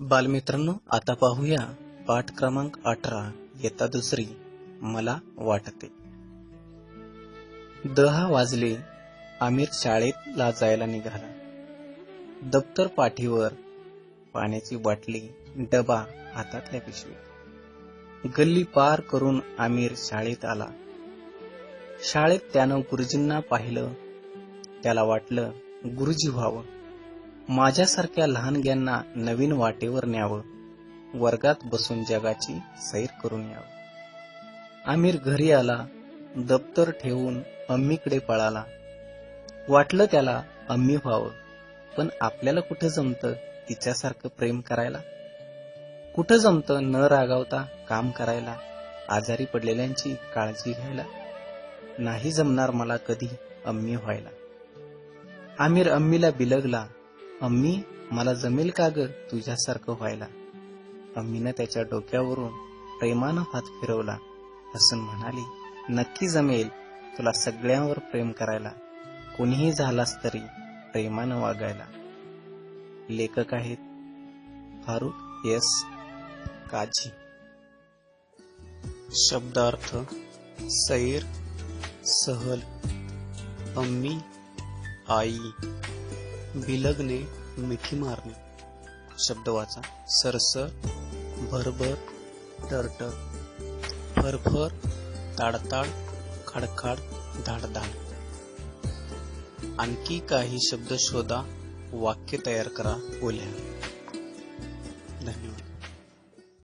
बालमित्रांनो आता पाहूया पाठ क्रमांक अठरा. येता दुसरी. मला वाटते. दहा वाजले. आमिर शाळेतला जायला निघाला. दप्तर पाठीवर पाण्याची बाटली डबा हातातल्या पिशवी. गल्ली पार करून आमिर शाळेत आला. शाळेत त्यानं गुरुजींना पाहिलं. त्याला वाटलं गुरुजी व्हावं. माझ्यासारख्या लहानग्यांना नवीन वाटेवर न्यावं. वर्गात बसून जगाची सैर करून यावं. आमिर घरी आला दप्तर ठेवून अम्मीकडे पळाला. वाटलं त्याला अम्मी व्हावं पण आपल्याला कुठं जमतं तिच्यासारखं प्रेम करायला? कुठं जमतं न रागावता काम करायला आजारी पडलेल्यांची काळजी घ्यायला? नाही जमणार मला कधी अम्मी व्हायला. आमिर अम्मीला बिलगला अम्मी मला जमेल का ग तुझ्यासारखं व्हायला? अम्मीनं त्याच्या डोक्यावरून प्रेमानं हात फिरवला. हसून म्हणाली नक्की जमेल तुला सगळ्यांवर प्रेम करायला. कोणीही झालास तरी प्रेमानं वागायला. लेखक आहेत फारुख एस. काजी शब्दार्थ सैर सहल अम्मी आई. बिलगणे मिठी मारणे. शब्द वाचा. सरसर भरभर टरटर फरफर ताडताड खडखाड धाडधाड. आणखी काही शब्द शोधा. वाक्य तयार करा. बोल्या. धन्यवाद.